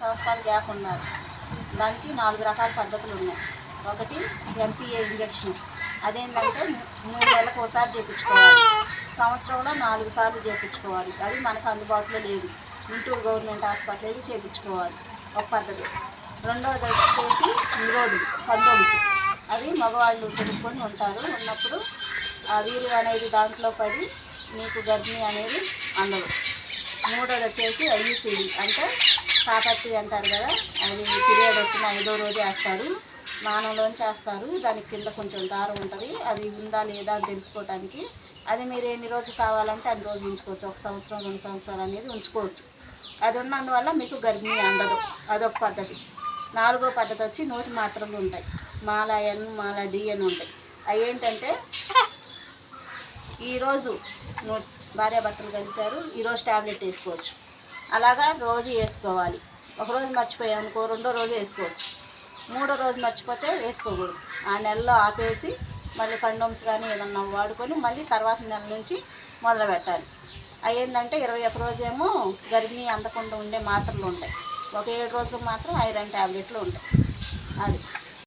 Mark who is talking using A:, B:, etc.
A: సంవత్సరాల గ్యాప్ ఉన్నారు. దానికి నాలుగు రకాల పద్ధతులు ఉన్నాయి. ఒకటి ఎంపీఏ ఇంజక్షన్ అదేంటంటే మూడు నెలలకు ఒకసారి చేయించుకోవాలి సంవత్సరంలో నాలుగు సార్లు చేయించుకోవాలి అది మనకు అందుబాటులో లేదు. గుంటూరు గవర్నమెంట్ హాస్పిటల్కి చేయించుకోవాలి ఒక పద్ధతి. రెండవది వచ్చేసి నిరోధు పంతొమ్మిది. అది మగవాళ్ళు కొనుక్కొని ఉంటారు. ఉన్నప్పుడు ఆ వీరు అనేది దాంట్లో పడి మీకు గర్భిణి అనేది అందదు. మూడోది వచ్చేసి ఐయుసిడి అంటే కాకత్తి అంటారు కదా అది పీరియడ్ వచ్చిన ఐదో రోజు వేస్తారు. మానంలోంచి వేస్తారు దానికి కింద కొంచెం దారం ఉంటుంది. అది ఉందా లేదా అని తెలుసుకోవడానికి అది మీరు ఎన్ని రోజులు కావాలంటే అన్ని రోజులు ఉంచుకోవచ్చు. ఒక సంవత్సరం రెండు సంవత్సరాలు అనేది ఉంచుకోవచ్చు. అది ఉన్నందువల్ల మీకు గర్భిణీ అందదు. అదొక పద్ధతి. నాలుగో పద్ధతి వచ్చి నోటి మాత్రలు ఉంటాయి. మాల ఎన్ మాల డి అని ఉంటాయి. అవి ఏంటంటే ఈరోజు నో భార్యాభర్తలు కలిశారు. ఈరోజు ట్యాబ్లెట్ వేసుకోవచ్చు. అలాగా రోజు వేసుకోవాలి. ఒకరోజు మర్చిపోయామనుకో రెండో రోజు వేసుకోవచ్చు. మూడో రోజు మర్చిపోతే వేసుకోకూడదు. ఆ నెలలో ఆపేసి మళ్ళీ కండోమ్స్ కానీ ఏదన్నా వాడుకొని మళ్ళీ తర్వాత నెల నుంచి మొదలు పెట్టాలి. అయ్యిందంటే ఇరవై ఒక్క రోజేమో గర్భిణీ అందకుండా ఉండే మాత్రలు ఉంటాయి. ఒక ఏడు రోజులు మాత్రం ఐరన్ ట్యాబ్లెట్లు ఉంటాయి. అది.